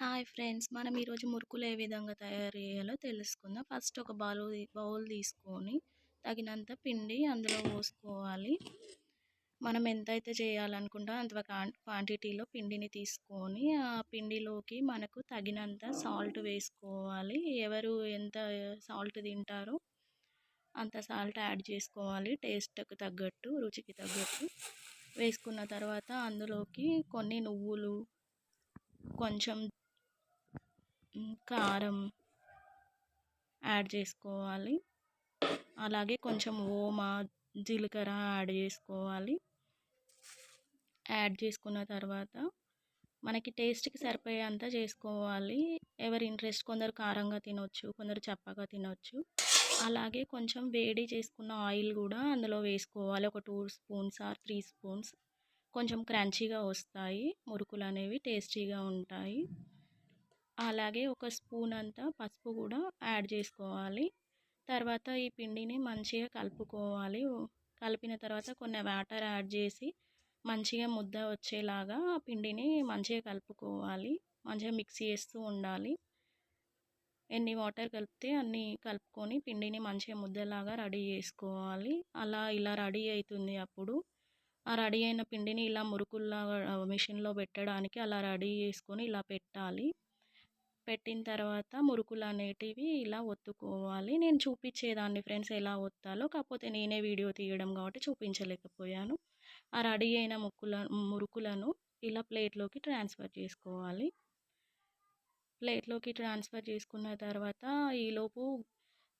Hi friends. మనం ఈరోజు మురుకులు ఏ విధంగా తయారు చేయాలో తెలుసుకుందాం. ఫస్ట్ ఒక బౌల్ బౌల్ తీసుకొని తగినంత పిండి అందులో పోసుకోవాలి. మనం ఎంతైతే చేయాలనుకుంటా అంత క్వాంటిటీలో పిండిని తీసుకొని ఆ పిండిలోకి మనకు తగినంత సాల్ట్ వేసుకోవాలి. ఎవరు ఎంత సాల్ట్ తింటారో అంత సాల్ట్ యాడ్ చేసుకోవాలి. టేస్ట్కి తగ్గట్టు రుచికి తగ్గట్టు. వేసుకున్న తర్వాత అందులోకి కొన్ని నువ్వులు కొంచెం కారం యాడ్ చేసుకోవాలి. అలాగే కొంచెం ఓమా జీలకర్ర యాడ్ చేసుకోవాలి. యాడ్ చేసుకున్న తర్వాత మనకి టేస్ట్కి సరిపోయేంత చేసుకోవాలి. ఎవరి ఇంట్రెస్ట్ కొందరు కారంగా తినొచ్చు కొందరు చప్పగా తినొచ్చు. అలాగే కొంచెం వేడి చేసుకున్న ఆయిల్ కూడా అందులో వేసుకోవాలి. ఒక two spoons or three spoons. కొంచెం క్రంచీగా వస్తాయి. మురుకులు అనేవి టేస్టీగా ఉంటాయి. అలాగే ఒక స్పూన్ అంతా పసుపు కూడా యాడ్ చేసుకోవాలి. తర్వాత ఈ పిండిని మంచిగా కలుపుకోవాలి. కలిపిన తర్వాత కొన్ని వాటర్ యాడ్ చేసి మంచిగా ముద్ద వచ్చేలాగా పిండిని మంచిగా కలుపుకోవాలి. మంచిగా మిక్స్ చేస్తూ ఉండాలి. ఎన్ని వాటర్ కలిపితే అన్ని కలుపుకొని పిండిని మంచిగా ముద్దలాగా రెడీ చేసుకోవాలి. అలా ఇలా రెడీ అవుతుంది అప్పుడు. ఆ రెడీ అయిన పిండిని ఇలా మురుకుల్లాగా మిషన్లో పెట్టడానికి అలా రెడీ చేసుకొని ఇలా పెట్టాలి. పెట్టిన తర్వాత మురుకులు అనేటివి ఇలా ఒత్తుకోవాలి. నేను చూపించేదాన్ని ఫ్రెండ్స్ ఎలా ఒత్తాలో కాకపోతే నేనే వీడియో తీయడం కాబట్టి చూపించలేకపోయాను. ఆ రెడీ అయిన ముక్కుల మురుకులను ఇలా ప్లేట్లోకి ట్రాన్స్ఫర్ చేసుకోవాలి. ప్లేట్లోకి ట్రాన్స్ఫర్ చేసుకున్న తర్వాత ఈలోపు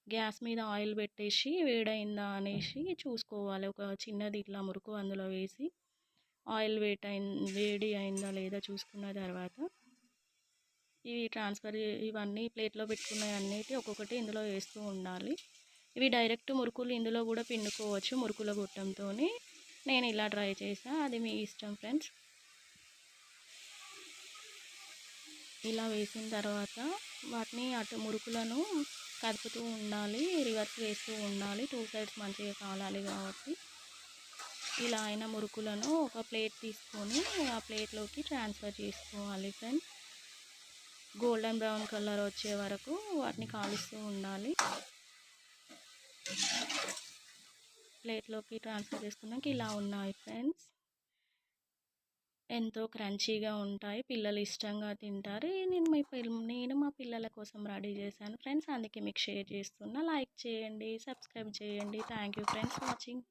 గ్యాస్ మీద ఆయిల్ పెట్టేసి వేడైందా అనేసి చూసుకోవాలి. ఒక చిన్నది ఇట్లా మురుకు అందులో వేసి ఆయిల్ వేట్ వేడి అయిందా లేదా చూసుకున్న తర్వాత ఇవి ట్రాన్స్ఫర్ ఇవన్నీ ప్లేట్లో పెట్టుకున్నవి అన్నిటి ఒక్కొక్కటి ఇందులో వేస్తూ ఉండాలి. ఇవి డైరెక్ట్ మురుకులు ఇందులో కూడా పిండుకోవచ్చు మురుకుల గుట్టంతో నేను ఇలా ట్రై చేసా అది మీ ఇష్టం ఫ్రెండ్స్. ఇలా వేసిన తర్వాత వాటిని అటు మురుకులను కదుపుతూ ఉండాలి రివర్స్ వేస్తూ ఉండాలి. టూ సైడ్స్ మంచిగా కాలాలి కాబట్టి. ఇలా అయిన మురుకులను ఒక ప్లేట్ తీసుకొని ఆ ప్లేట్లోకి ట్రాన్స్ఫర్ చేసుకోవాలి ఫ్రెండ్స్. గోల్డెన్ బ్రౌన్ కలర్ వచ్చే వరకు వాటిని కాలుస్తూ ఉండాలి. ప్లేట్లోకి ట్రాన్స్ఫర్ చేసుకున్నాక ఇలా ఉన్నాయి ఫ్రెండ్స్. ఎంతో క్రంచీగా ఉంటాయి. పిల్లలు ఇష్టంగా తింటారు. నేను మీ నేను మా పిల్లల కోసం రెడీ చేశాను ఫ్రెండ్స్. అందుకే మీకు షేర్ చేస్తున్నా. లైక్ చేయండి సబ్స్క్రైబ్ చేయండి. Thank you friends watching.